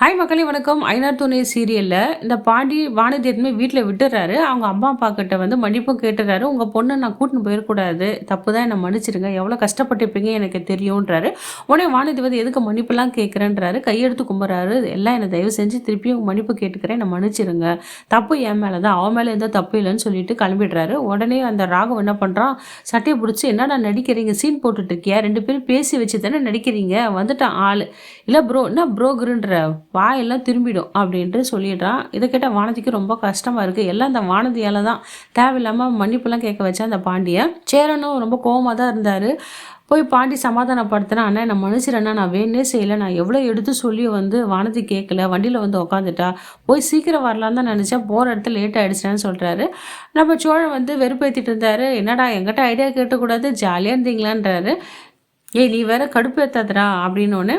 Hi மக்களே வணக்கம். ஐநா துணை சீரியலில் இந்த பாண்டி வானதி எதுவுமே வீட்டில் விட்டுறாரு. அவங்க அம்மா அப்பா கிட்ட வந்து மன்னிப்பும் கேட்டுறாரு. உங்கள் பொண்ணை நான் கூட்டின்னு போயிடக்கூடாது. தப்பு தான் என்னை மன்னிச்சிடுங்க எவ்வளோ கஷ்டப்பட்டுப்பீங்க எனக்கு தெரியுன்றாரு உடனே வானதி வந்து எதுக்கு மன்னிப்புலாம் கேட்குறேன்றாரு கையெடுத்து கும்புறாரு. எல்லாம் என்னை தயவு செஞ்சு திருப்பியும் மன்னிப்பு கேட்டுக்கிறேன். என்னை மன்னிச்சிடுங்க தப்பு என் மேலே தான் அவன் மேலே எந்த தப்பு இல்லைன்னு சொல்லிட்டு கிளம்பிடுறாரு. உடனே அந்த ராகம் என்ன பண்ணுறான் சட்டையை பிடிச்சி என்னடா நடிக்கிறீங்க? சீன் போட்டுட்டு இருக்கியா? ரெண்டு பேரும் பேசி வச்சு தானே நடிக்கிறீங்க? வந்துட்டான் ஆள். இல்லை ப்ரோ என்ன ப்ரோகருன்ற வாயெல்லாம் திரும்பிடும் அப்படின்ட்டு சொல்லிடுறான் இதை கேட்டால் வானதிக்கு ரொம்ப கஷ்டமாக இருக்குது எல்லாம் அந்த வானதியால் தான் தேவையில்லாமல் மன்னிப்புலாம் கேட்க வச்சா அந்த பாண்டியை. சேரனும் ரொம்ப கோவமாக தான் இருந்தார். போய் பாண்டி சமாதானப்படுத்தினா அண்ணா நான் மனுஷரண்ணா நான் வேணே செய்யலை. நான் எவ்வளோ எடுத்து சொல்லி வந்து வானதி கேட்கல வண்டியில் வந்து உக்காந்துட்டா. போய் சீக்கிரம் வரலான்னு தான் நினச்சா. போகிற இடத்துல லேட் ஆகிடுச்சேன்னு சொல்கிறாரு நம்ம சோழன் வந்து வெறுப்பேற்றிட்டு இருந்தாரு. என்னடா எங்கிட்ட ஐடியா கேட்டக்கூடாது. ஜாலியாக இருந்தீங்களான்றாரு. ஏய் நீ வேற கடுப்பேத்தாதரா அப்படின்னு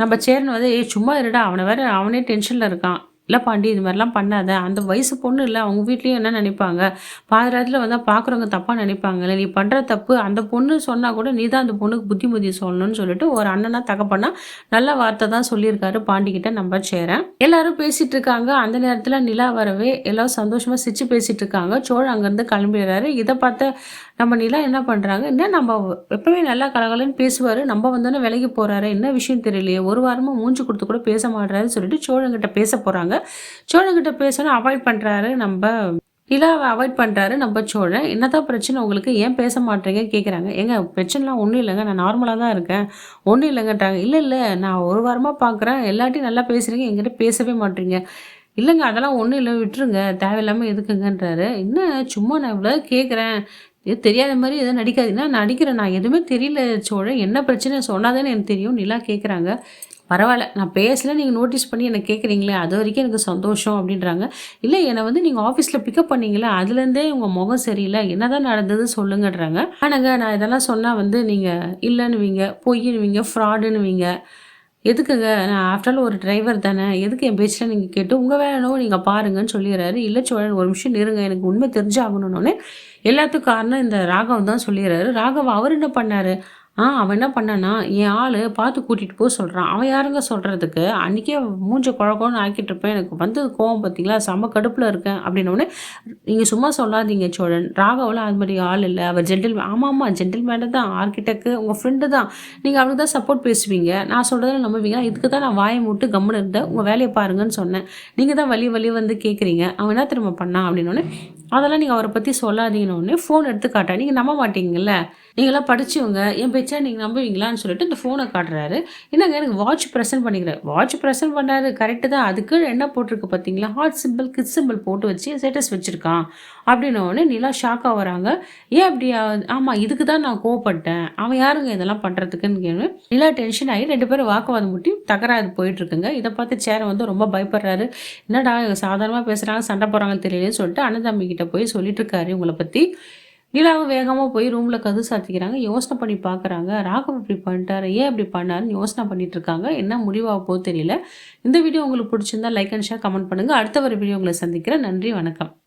நம்ம சேர்னு வந்து ஏய் சும்மா இருடா. அவனை வேறு அவனே டென்ஷனில் இருக்கான். இல்லை பாண்டி இது மாதிரிலாம் பண்ணாத. அந்த வயசு பொண்ணு இல்லை அவங்க வீட்லேயும் என்ன நினைப்பாங்க? பாதிராத்தில் வந்தால் பார்க்குறவங்க தப்பாக நினைப்பாங்கல்ல நீ பண்ணுற தப்பு அந்த பொண்ணு சொன்னால் கூட நீ தான் அந்த பொண்ணுக்கு புத்திமதி சொல்லணும்னு சொல்லிட்டு ஒரு அண்ணனா தகப்பனா நல்ல வார்த்தை தான் சொல்லியிருக்காரு. பாண்டிக்கிட்ட நம்ம சேரேன். எல்லாரும் பேசிகிட்டு இருக்காங்க. அந்த நேரத்தில் நிலா வரவே எல்லோரும் சந்தோஷமாக சிரிச்சு பேசிகிட்டு இருக்காங்க. சோழ அங்கேருந்து கிளம்பிடுறாரு. இதை பார்த்த நம்ம நிலா என்ன பண்ணுறாங்க என்ன நம்ம எப்பவுமே நல்லா கலகலன்னு பேசுவார். நம்ம வந்தோன்னே விலகி போகிறாரு என்ன விஷயம் தெரியலையே. ஒரு வாரமாக மூஞ்சி கொடுத்து கூட பேச மாட்டாருன்னு சொல்லிட்டு சோழங்கிட்ட பேச போகிறாங்க சோழன்கிட்ட பேசணும் அவாய்ட் பண்ணுறாரு நம்ம நிலாவை அவாய்ட் பண்ணுறாரு நம்ம சோழன். என்னதான் பிரச்சனை உங்களுக்கு? ஏன் பேச மாட்டேங்க? கேட்குறாங்க ஏங்க பிரச்சனைலாம் ஒன்றும் இல்லைங்க. நான் நார்மலாக தான் இருக்கேன். ஒன்றும் இல்லைங்கன்றாங்க. இல்லை இல்லை நான் ஒரு வாரமாக பார்க்குறேன் எல்லாட்டையும் நல்லா பேசுகிறீங்க எங்கிட்ட பேசவே மாட்டீங்க. இல்லைங்க அதெல்லாம் ஒன்றும் இல்லை. விட்டுருங்க. தேவையில்லாமல் எதுக்குங்கன்றாரு. என்ன சும்மா நான் இவ்வளோ கேட்குறேன் இது தெரியாத மாதிரி எதுவும் நடிக்காதீங்கன்னா நடிக்கிறேன். நான் எதுவுமே தெரியல சோழன். என்ன பிரச்சனை சொன்னாதானே எனக்கு தெரியும். நிலா கேட்குறாங்க பரவாயில்ல நான் பேசல நீங்கள் நோட்டீஸ் பண்ணி என்னை கேட்குறீங்களே அது வரைக்கும் எனக்கு சந்தோஷம் அப்படின்றாங்க. இல்லை என்னை வந்து நீங்கள் ஆஃபீஸில் பிக்கப் பண்ணீங்களே அதுலேருந்தே உங்கள் முகம் சரியில்லை என்ன தான் நடந்தது சொல்லுங்கன்றாங்க. ஆனாங்க நான் இதெல்லாம் சொன்னால் வந்து நீங்கள் இல்லைன்னுவீங்க பொய்னுவீங்க ஃப்ராடுன்னுவீங்க எதுக்குங்க நான் ஆஃப்டர் ஆல் ஒரு டிரைவர் தானே எதுக்கு என் பேச்சில் நீங்கள் கேட்டு உங்கள் வேலைனோ நீங்கள் பாருங்கன்னு சொல்லிடுறாரு. இல்லை சோழன் ஒரு நிமிஷம் இருங்க எனக்கு உண்மை தெரிஞ்சாகணுன்னே எல்லாத்துக்கும் காரணம் இந்த ராகவ் தான் சொல்லிடுறாரு. ராகவ் அவர் என்ன பண்ணார்? ஆ அவன் என்ன பண்ணான்னா என் ஆள் பார்த்து கூட்டிகிட்டு போக சொல்கிறான் அவன் யாருங்க சொல்கிறதுக்கு அன்றைக்கே மூஞ்ச குழக்கம்னு ஆக்கிட்டு இருப்பேன். எனக்கு வந்தது கோவம் பார்த்தீங்களா செம்ம கடுப்பில் இருக்கேன் அப்படின்னோடனே நீங்கள் சும்மா சொல்லாதீங்க சோழன். ராகவெலாம் அது மாதிரி ஆள் இல்லை. அவர் ஜென்டில் ஆமாம் ஆமாம் ஜென்டில் மேனு தான். ஆர்கிடெக்ட் உங்கள் ஃப்ரெண்டு தான். நீங்கள் அவனுக்கு தான் சப்போர்ட் பேசுவீங்க. நான் சொல்கிறத நம்புவீங்க இதுக்கு தான் நான் வாயை மூட்டு கம்முன்னு இருந்தேன். உங்கள் வேலையை பாருங்கன்னு சொன்னேன். நீங்கள் தான் வழி வழி வந்து கேட்குறீங்க அவன் என்ன திரும்ப பண்ணான் அப்படின்னோடனே அதெல்லாம் நீங்கள் அவரை பற்றி சொல்லாதீங்கன்னு ஃபோன் எடுத்து காட்டேன் நீங்கள் நம்ப மாட்டீங்கல்ல. நீங்களாம் படிச்சவங்க என் பேச்சு நீங்கள் நம்புவீங்களான்னு சொல்லிட்டு இந்த ஃபோனை காட்டுறாரு. என்னங்க எனக்கு வாட்ச் ப்ரெசென்ட் பண்ணிக்கிறேன். வாட்ச் ப்ரெசென்ட் பண்ணுறாரு கரெக்டு தான். அதுக்கு என்ன போட்டிருக்கு பார்த்தீங்களா ஹார்ட் சிம்பிள் கிட் சிம்பிள் போட்டு வச்சு ஸ்டேட்டஸ் வச்சுருக்கான். அப்படின்னோடனே நிலா ஷாக்காக வராங்க. ஏன் அப்படி ஆமாம் இதுக்கு தான் நான் கோவப்பட்டேன். அவன் யாருங்க இதெல்லாம் பண்ணுறதுக்குன்னு கேளு. நிலா டென்ஷன் ஆகி ரெண்டு பேரும் வாக்குவாதம் முட்டி தகராறு போயிட்டுருக்குங்க. இதை பார்த்து சேரை வந்து ரொம்ப பயப்படுறாரு. என்னடா சாதாரணமாக பேசுகிறாங்க சண்டை போகிறாங்கன்னு தெரியலன்னு சொல்லிட்டு அண்ணன் கிட்ட போய் சொல்லிட்டு இருக்காரு உங்களை பற்றி லீலாவும் வேகமாக போய் ரூமில் கது சாத்திக்கிறாங்க யோசனை பண்ணி பார்க்குறாங்க ராகவ் இப்படி பண்ணிட்டாரு. ஏன் இப்படி பண்ணாருன்னு யோசனை பண்ணிட்டு இருக்காங்க. என்ன முடிவாக போக தெரியல. இந்த வீடியோ உங்களுக்கு பிடிச்சிருந்தா லைக் அண்ட் ஷேர் கமெண்ட் பண்ணுங்கள் அடுத்த ஒரு வீடியோ உங்களை சந்திக்கிறேன். நன்றி வணக்கம்.